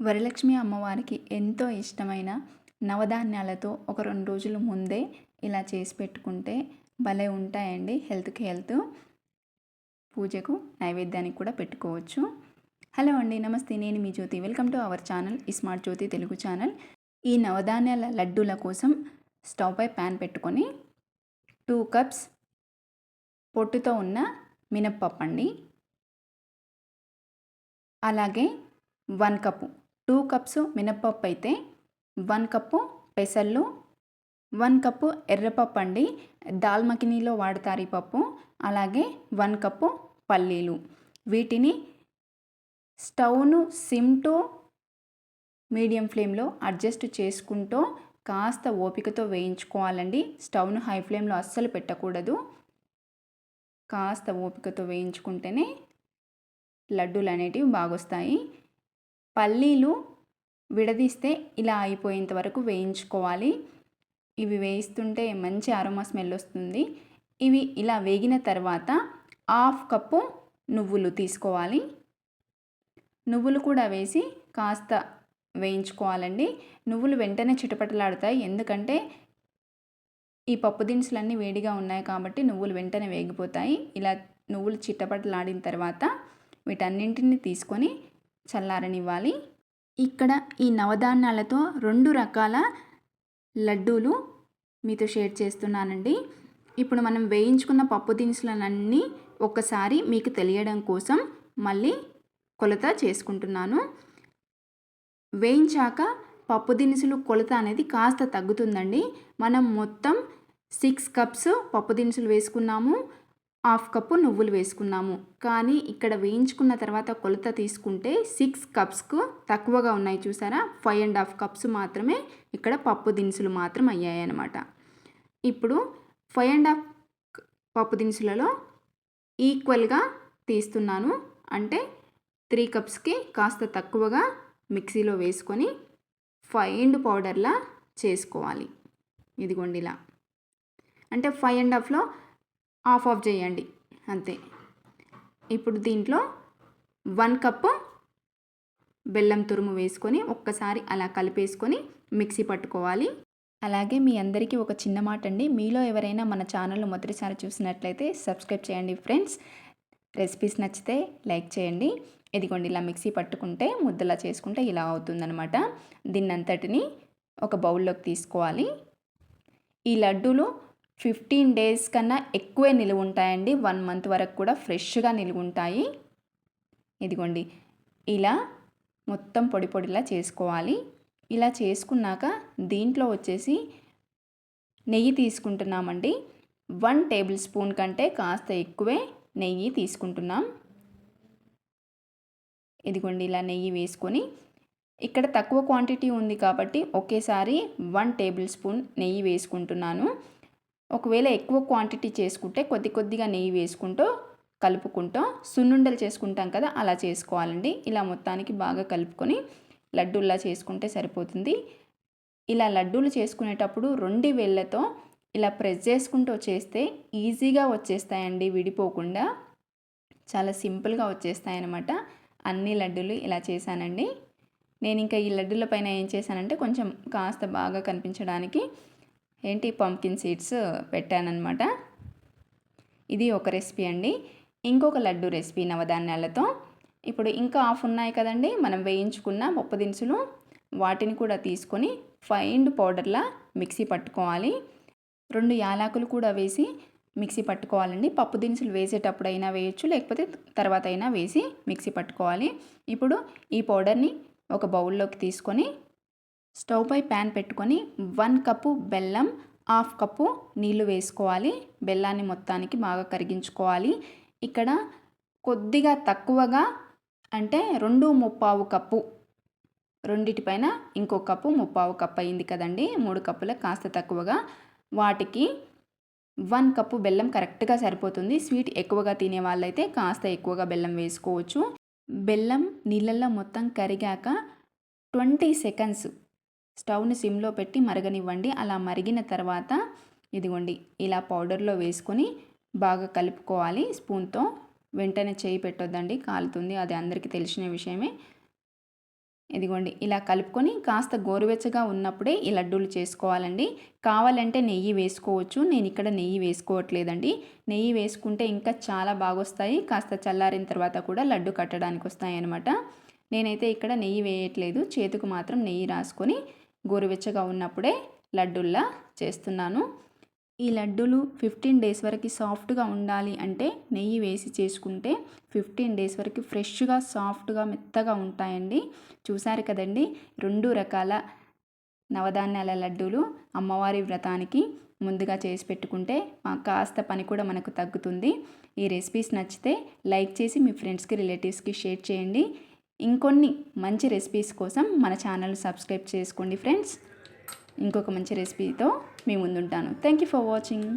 వరలక్ష్మి అమ్మవారికి ఎంతో ఇష్టమైన నవధాన్యాలతో ఒక రెండు రోజుల ముందే ఇలా చేసి పెట్టుకుంటే భలే ఉంటాయండి హెల్త్కి హెల్త్. పూజకు నైవేద్యానికి కూడా పెట్టుకోవచ్చు. హలో అండి నమస్తే. నేను మీ Jyothi. Welcome to our channel smart Jyothi Telugu channel. ఈ నవధాన్యాల లడ్డూల కోసం స్టవ్పై ప్యాన్ పెట్టుకొని టూ కప్స్ పొట్టుతో ఉన్న మినప్పప్పు అండి. అలాగే వన్ కప్పు టూ కప్స్ మినప్పప్పు అయితే వన్ కప్పు పెసళ్ళు వన్ కప్పు ఎర్రపప్పు అండి. దాల్ మకినీలో వాడతారు ఈ పప్పు. అలాగే వన్ కప్పు పల్లీలు. వీటిని స్టవ్ను సిమ్ టు మీడియం ఫ్లేమ్లో అడ్జస్ట్ చేసుకుంటూ కాస్త ఓపికతో వేయించుకోవాలండి. స్టవ్ను హై ఫ్లేమ్లో అస్సలు పెట్టకూడదు. కాస్త ఓపికతో వేయించుకుంటేనే లడ్డూలు అనేటివి బాగొస్తాయి. పల్లీలు విడదీస్తే ఇలా అయిపోయేంత వరకు వేయించుకోవాలి. ఇవి వేయిస్తుంటే మంచి అరోమా స్మెల్ వస్తుంది. ఇవి ఇలా వేగిన తర్వాత హాఫ్ కప్పు నువ్వులు తీసుకోవాలి. నువ్వులు కూడా వేసి కాస్త వేయించుకోవాలండి. నువ్వులు వెంటనే చిటపటలాడతాయి. ఎందుకంటే ఈ పప్పు దినుసులన్నీ వేడిగా ఉన్నాయి కాబట్టి నువ్వులు వెంటనే వేగిపోతాయి. ఇలా నువ్వులు చిట్టపటలాడిన తర్వాత వీటన్నింటిని తీసుకొని చల్లారనివ్వాలి. ఇక్కడ ఈ నవధాన్యాలతో రెండు రకాల లడ్డూలు మీతో షేర్ చేస్తున్నానండి. ఇప్పుడు మనం వేయించుకున్న పప్పు దినుసులన్నీ ఒక్కసారి మీకు తెలియడం కోసం మళ్ళీ కొలత చేసుకుంటున్నాను. వేయించాక పప్పు దినుసులు కొలత అనేది కాస్త తగ్గుతుందండి. మనం మొత్తం సిక్స్ కప్స్ పప్పు దినుసులు వేసుకున్నాము. హాఫ్ కప్పు నువ్వులు వేసుకున్నాము. కానీ ఇక్కడ వేయించుకున్న తర్వాత కొలత తీసుకుంటే సిక్స్ కప్స్కు తక్కువగా ఉన్నాయి చూసారా? ఫైవ్ అండ్ హాఫ్ కప్స్ మాత్రమే ఇక్కడ పప్పు దినుసులు మాత్రం అయ్యాయి అన్నమాట ఇప్పుడు ఫైవ్ అండ్ హాఫ్ పప్పు దినుసులలో ఈక్వల్గా తీస్తున్నాను. అంటే త్రీ కప్స్కి కాస్త తక్కువగా మిక్సీలో వేసుకొని ఫైండ్ పౌడర్లా చేసుకోవాలి. ఇదిగోండి ఇలా. అంటే ఫైవ్ అండ్ హాఫ్లో ఆఫ్ ఆఫ్ చేయండి. అంతే. ఇప్పుడు దీంట్లో వన్ కప్పు బెల్లం తురుము వేసుకొని ఒక్కసారి అలా కలిపేసుకొని మిక్సీ పట్టుకోవాలి. అలాగే మీ అందరికీ ఒక చిన్న మాట అండి. మీలో ఎవరైనా మన ఛానల్ మొదటిసారి చూసినట్లయితే సబ్స్క్రైబ్ చేయండి ఫ్రెండ్స్. రెసిపీస్ నచ్చితే లైక్ చేయండి. ఇదిగోండి ఇలా మిక్సీ పట్టుకుంటే ముద్దలా చేసుకుంటే ఇలా అవుతుందనమాట దీన్నంతటిని ఒక బౌల్లోకి తీసుకోవాలి. ఈ లడ్డూలు ఫిఫ్టీన్ డేస్ కన్నా ఎక్కువే నిలువ ఉంటాయండి. వన్ మంత్ వరకు కూడా ఫ్రెష్గా నిలువ ఉంటాయి. ఇదిగోండి. ఇలా మొత్తం పొడి పొడిలా చేసుకోవాలి. ఇలా చేసుకున్నాక దీంట్లో వచ్చేసి నెయ్యి తీసుకుంటున్నామండి. వన్ టేబుల్ స్పూన్ కంటే కాస్త ఎక్కువే నెయ్యి తీసుకుంటున్నాం. ఇదిగోండి ఇలా నెయ్యి వేసుకొని ఇక్కడ తక్కువ క్వాంటిటీ ఉంది కాబట్టి ఒకేసారి వన్ టేబుల్ స్పూన్ నెయ్యి వేసుకుంటున్నాను. ఒకవేళ ఎక్కువ క్వాంటిటీ చేసుకుంటే కొద్ది కొద్దిగా నెయ్యి వేసుకుంటూ కలుపుకుంటూ సున్నుండలు చేసుకుంటాం కదా అలా చేసుకోవాలండి. ఇలా మొత్తానికి బాగా కలుపుకొని లడ్డూల్లా చేసుకుంటే సరిపోతుంది. ఇలా లడ్డూలు చేసుకునేటప్పుడు రెండు వేళ్ళతో ఇలా ప్రెస్ చేసుకుంటూ చేస్తే ఈజీగా వచ్చేస్తాయండి విడిపోకుండా. చాలా సింపుల్గా వచ్చేస్తాయన్నమాట. అన్ని లడ్డూలు ఇలా చేశానండి. నేను ఇంకా ఈ లడ్డూల పైన ఏం చేశానంటే కొంచెం కాస్త బాగా కనిపించడానికి ఏంటి పంకిన్ సీడ్స్ పెట్టానమాట ఇది ఒక రెసిపీ అండి. ఇంకొక లడ్డు రెసిపీ నవధాన్యాలతో. ఇప్పుడు ఇంకా ఆఫ్ ఉన్నాయి కదండి. మనం వేయించుకున్న పప్పు దినుసులు వాటిని కూడా తీసుకొని ఫైండ్ పౌడర్లా మిక్సీ పట్టుకోవాలి. రెండు యాలకులు కూడా వేసి మిక్సీ పట్టుకోవాలండి. పప్పు దినుసులు వేసేటప్పుడు అయినా వేయచ్చు లేకపోతే తర్వాత అయినా వేసి మిక్సీ పట్టుకోవాలి. ఇప్పుడు ఈ పౌడర్ని ఒక బౌల్లోకి తీసుకొని స్టవ్ పై ప్యాన్ పెట్టుకొని వన్ కప్పు బెల్లం హాఫ్ కప్పు నీళ్ళు వేసుకోవాలి. బెల్లాన్ని మొత్తానికి బాగా కరిగించుకోవాలి. ఇక్కడ కొద్దిగా తక్కువగా అంటే రెండు ముప్పావు కప్పు రెండిటిపైన ఇంకో కప్పు ముప్పావు కప్పు అయింది కదండి. మూడు కప్పుల కాస్త తక్కువగా. వాటికి వన్ కప్పు బెల్లం కరెక్ట్గా సరిపోతుంది. స్వీట్ ఎక్కువగా తినే వాళ్ళైతే కాస్త ఎక్కువగా బెల్లం వేసుకోవచ్చు. బెల్లం నీళ్ళల్లో మొత్తం కరిగాక ట్వంటీ సెకండ్స్ స్టవ్ని సిమ్లో పెట్టి మరగనివ్వండి. అలా మరిగిన తర్వాత ఇదిగోండి ఇలా పౌడర్లో వేసుకొని బాగా కలుపుకోవాలి. స్పూన్తో వెంటనే చేయి పెట్టొద్దండి కాలుతుంది. అది అందరికీ తెలిసిన విషయమే. ఇదిగోండి ఇలా కలుపుకొని కాస్త గోరువెచ్చగా ఉన్నప్పుడే ఈ లడ్డూలు చేసుకోవాలండి. కావాలంటే నెయ్యి వేసుకోవచ్చు. నేను ఇక్కడ నెయ్యి వేసుకోవట్లేదండి. నెయ్యి వేసుకుంటే ఇంకా చాలా బాగొస్తాయి. కాస్త చల్లారిన తర్వాత కూడా లడ్డు కట్టడానికి వస్తాయి అనమాట నేనైతే ఇక్కడ నెయ్యి వేయట్లేదు. చేతికి మాత్రం నెయ్యి రాసుకొని గోరువెచ్చగా ఉన్నప్పుడే లడ్డుల్లా చేస్తున్నాను. ఈ లడ్డూలు ఫిఫ్టీన్ డేస్ వరకు సాఫ్ట్గా ఉండాలి అంటే నెయ్యి వేసి చేసుకుంటే ఫిఫ్టీన్ డేస్ వరకు ఫ్రెష్గా సాఫ్ట్గా మెత్తగా ఉంటాయండి. చూశారు కదండి? రెండు రకాల నవధాన్యాల లడ్డూలు అమ్మవారి వ్రతానికి ముందుగా చేసి పెట్టుకుంటే కాస్త పని కూడా మనకు తగ్గుతుంది. ఈ రెసిపీస్ నచ్చితే లైక్ చేసి మీ ఫ్రెండ్స్కి రిలేటివ్స్కి షేర్ చేయండి. ఇంకొన్ని మంచి రెసిపీస్ కోసం మన ఛానల్ సబ్స్క్రైబ్ చేసుకోండి ఫ్రెండ్స్ ఇంకొక మంచి రెసిపీతో మీ ముందుంటాను. Thank you for watching